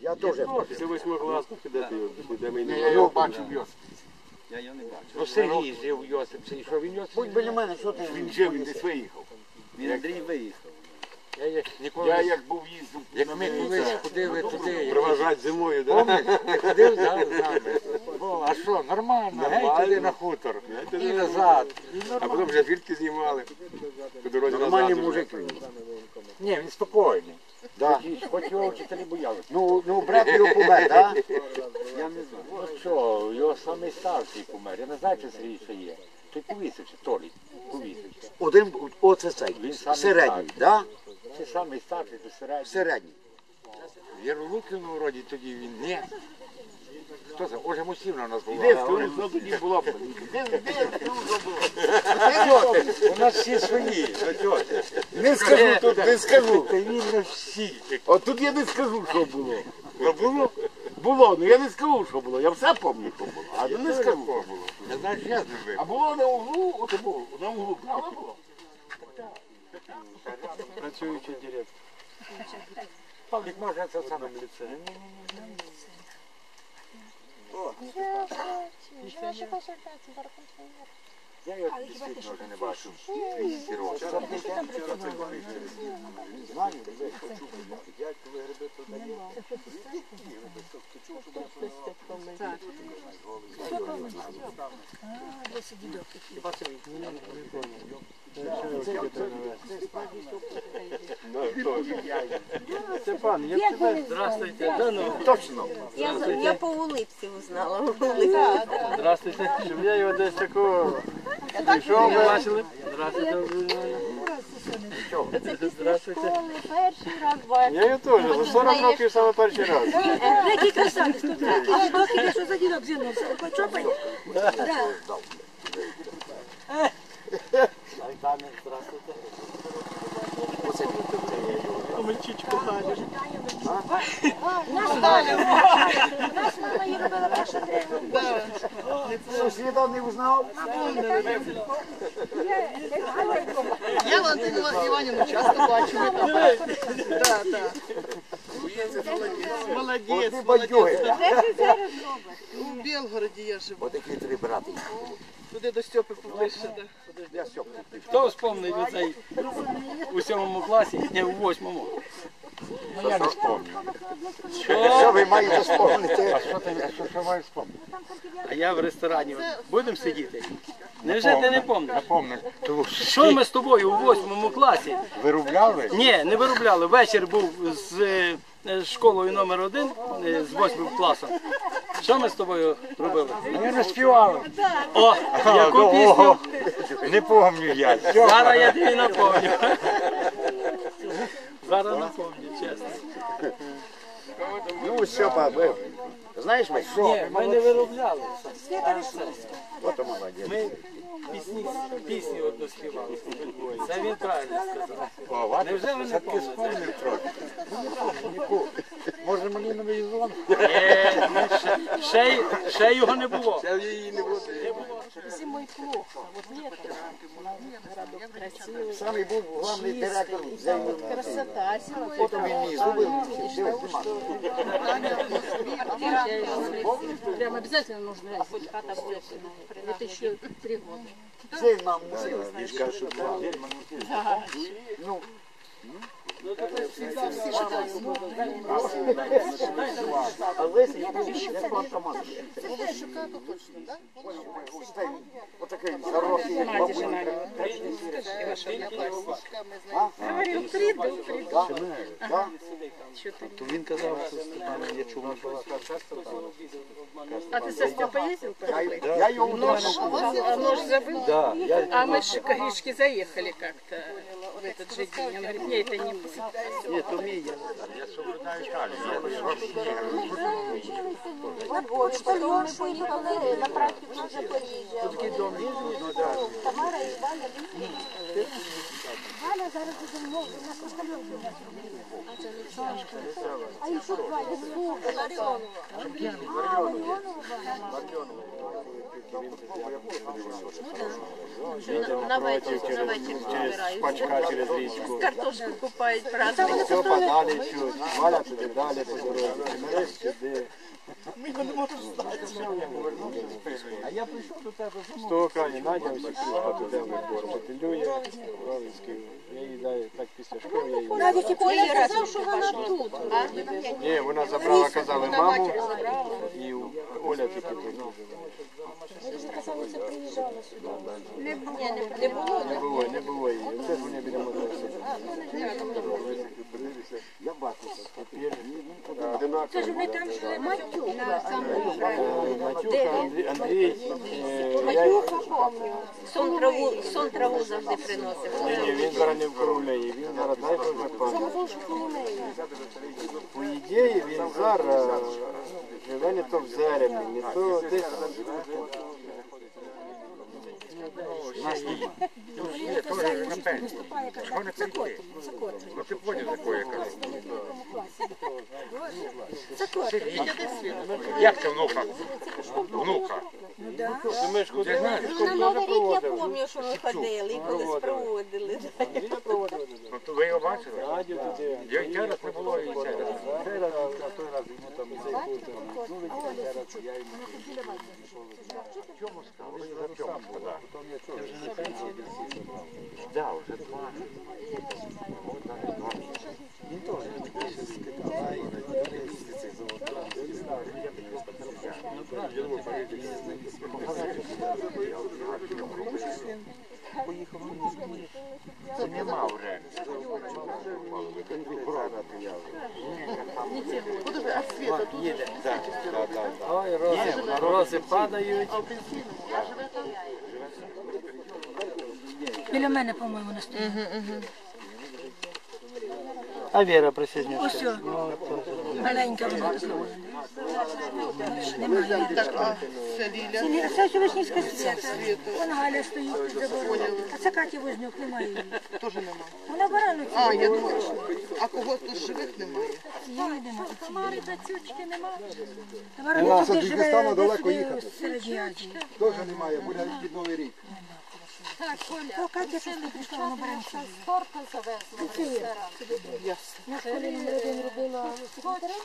Я теж. Це восьмикласники, де ти де ми Я його бачив в Йосипі. Я його не бачу. Ну Сергій жив у Йосипці, і що він Йосип? Будь біля мене, що ти? Він жив, він десь виїхав. Він Андрій виїхав. Я, я, ніколи, Я як, був їздив як ми колись ходили туди, проважати зимою, да? Помниш, ти ходив да, з нами? А що, нормально, гей туди на хутор. І назад. І А потім вже фільки знімали. По дорозі Нормальний назад. мужик він. Ні, він спокійний. Да. Хоч, його вчителі боялися. Ну, ну брат його помер, так? Я не знаю. Ну що, його самий старший помер. Я не знаю, чи Сергій ще є. Той повісився, толі. повісився. Один, оце цей, Він самий середній, старший. да? Чи самий старший, то середній. Середній. В Єролукіну вроді тоді він не. Хто це? Оже Мусівна у нас була. Де А скажу, тоді була. Де, скажу, що? У нас всі свої. Не скажу тут, не скажу. Та він не всі. От тут я не скажу, що було. Ну було. Було, ну я не скажу, що було. Я все пам'ятаю, що було. А не скажу, що було. Я знаю, що я з ним А було на углу, от було, на углу, правда було? Працюючий директор. Павлік може це саме. Я його дійсно вже не бачу. Він сірочка. Знаю, де Степан, я тебе... Здравствуйте. Да, ну. Точно. Я, я по улипці узнала. Здравствуйте. Щоб я його десь такого... Прийшов, ви бачили? Здравствуйте. Це після Здравствуйте. школи перший раз бачу. Я його теж, за 40 років саме перший раз. Який красавець, тут такий дідок що за дідок зінувся. Почопай. Олександр, здравствуйте. Нас мама її робила перша древня. Сусіда не узнав? Я Валентину Іванівну часто бачу. Да, да. Молодець, молодець. У Білгороді я живу. Отакі три брати. Туди до Стьопи поближче. Я сьогодні. Хто вспомнить оцей у сьомому класі, ні, у восьмому? Ну я не спомню. Що ви маєте спомнити? А що ти, а що, що маєш спомнити? А я в ресторані. Будемо сидіти? Невже ти не пам'ятаєш? Напомни. Ту Що ми з тобою у восьмому класі? виробляли? Ні, не виробляли. Вечір був з е, школою номер один, е, з восьмим класом. Що ми з тобою робили? Ми не співали. О, яку пісню? Не помню я. Зараз я тобі напомню. Зараз напомню, чесно. Ну, що, баби. знаєш ми? Ні, ми не виробляли. Ото молодець. Пісні, пісні одну співали. Це він правильно сказав. О, Невже ви не помните? Може мені новий зон? Ні, ще, ще, ще його не було. Я її не буду. Самий був головний директор землі. Красота. Потім він мені зробив. Прям обязательно нужно. Хоть хата будет. Это еще три года. Це нам мусив. Ну, а Лесі був як банкомат. Густий, отакий хороший бабуня. Говорил, приду, приду. Да? То він казав, що Степан, я чув на А ты со Степой ездил? Я, я його вдома. А нож забыл? Да, я, А мы с Шикаришки заехали как-то в этот же день. Он говорит, не, это не мы. ні, то мій я. Я соблюдаю Італію. Я вообще На почтальон поїхали на практику в Запоріжжя. Тамара і Валя Галя зараз буде мовити на костельоні. А і що звати? Супер. А, Ларіонова. На вечір, на вечір збирають. Через річку. Картошку купають, празднують. Все подалі чуть. Валя туди далі по дорозі. Мереш сюди. А я прийшов до тебе З того краю Надя всі служба туди в збор. Вчителює, Ровенський. Я їй даю так після школи. Я їй даю. Навіть і Коля казав, що вона тут. Ні, вона забрала, казали, маму. І Оля тільки тут жила. Приїжджала сюди. Не було. Не було, не було її. Це ж вони біля мотора Я бачу. Це ж вони там жили Матюк. Матюха, Андрій, Андрій е, я, ні, Сон траву, сон траву завжди приносив. ні, ні, він зараз не в Коровлеї, він зараз дай Боже пам'ять. По ідеї він зараз живе не то в Зеремі, не то десь. Ну ти поняв, за кого я кажу. Як це внука? Внука. Ми ж ходили, На Новий рік я пам'ятаю, що ми ходили і колись проводили. Ну то ви його бачили? Надю туди. Я і раз не було, і цей раз. Цей раз, а той раз йому там і зайкути. Ну, видите, цей раз я йому Да, вже два. Нема вже. Подожди, а Света тут. Так, так, так. Ой, рози, рози падають. Біля мене, по-моєму, не стоїть. А Віра присіднюється. Ось що. Маленька вона. Так, а це Ліля. Це свята. Вона Галя стоїть під забором. А це Катя Вознюк, немає її. Теж нема. Вона барану А, я думаю, що. А кого тут живих немає? Тамари та цючки немає. Барану тут живе далеко їхати. Середній Азії. Теж немає, буде під Новий рік. То Катя щось не прийшла, вона З Торта завезла. в ресторан. Я в школі номер один робила секретарем.